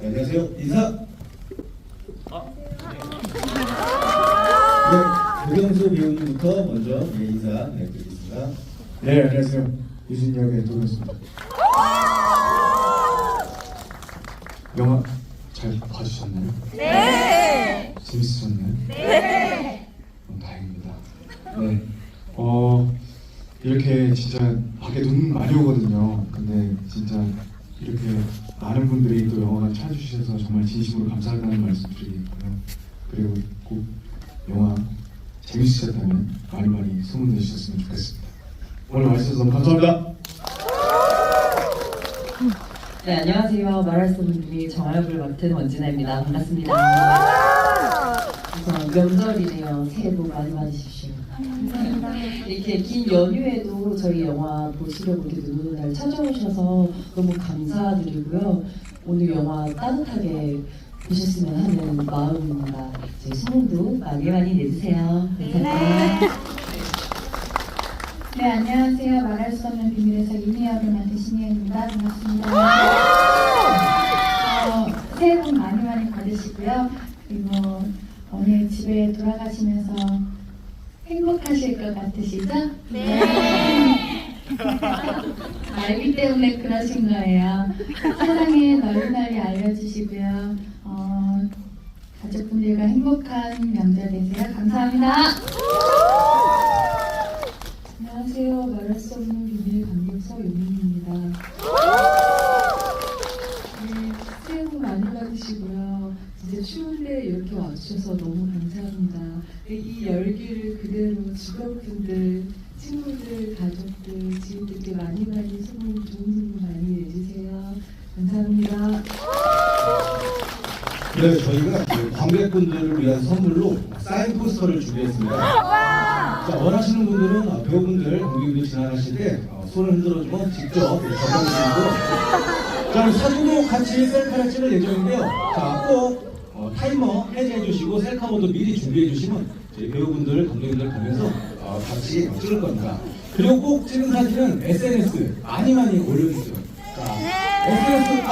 네, 안녕하세요. 인사. 네, 조경수 배우님부터 먼저 예, 인사 드리겠습니다. 네, 안녕하세요. 유진역의 도현수입니다. 영화 잘 봐주셨나요? 네. 재밌으셨나요? 네. 어, 다행입니다. 네. 어 이렇게 진짜 밖에 눈 많이 오거든요. 근데 진짜 이렇게 많은 분들이 또 영화를 찾아주셔서 정말 진심으로 감사하다는 말씀 드리겠고요. 그리고 꼭 영화 재밌으셨다면 많이 많이 소문 내주셨으면 좋겠습니다. 오늘 와주셔서 너무 감사합니다. 네, 안녕하세요. 말할 수 없는 분이 정화역을 맡은 원진아입니다. 반갑습니다. 우선 명절이네요. 새해 복 많이 받으십시오. 이렇게 긴 연휴에도 저희 영화 보시려고 이렇게 눈 오는 날 찾아오셔서 너무 감사드리고요. 오늘 영화 따뜻하게 보셨으면 하는 마음입니다. 저희 소문도 많이 많이 내주세요. 감사합니다. 네, 안녕하세요. 말할 수 없는 비밀에서 이미 역을 맡은 신혜입니다. 반갑습니다. 어, 새해 복 많이 많이 받으시고요. 그리고 오늘 집에 돌아가시면서 행복하실 것 같으시죠? 네. 알기 때문에 그러신 거예요. 세상에 널리 널리 알려주시고요. 어, 가족분들과 행복한 명절 되세요. 감사합니다. 안녕하세요. 말할 수 없는 비밀 감독서 용인입니다. 네, 새해 복 많이 받으시고요. 진짜 추운데 이렇게 와주셔서 너무 감사합니다. 네, 이 열기를 그대로 주변분들, 친구들, 가족들, 지인들께 많이 많이 소문, 좋은 소문 많이 내주세요. 감사합니다. 네, 저희가 그 관객분들을 위한 선물로 사인 포스터를 준비했습니다. 자, 원하시는 분들은 어, 배우분들, 관객분들 지나가실 때 어, 손을 흔들어주면 직접 전달해주시고 자, 그럼 사진도 같이 셀카를 찍을 예정인데요. 자, 꼭 어, 타이머 해제해 주시고 셀카 모드 미리 준비해 주시면 저희 배우분들, 감독님들 보면서 어, 같이 찍을 겁니다. 그리고 꼭 찍은 사진은 SNS 많이 많이 올려주세요. 자, SNS 많이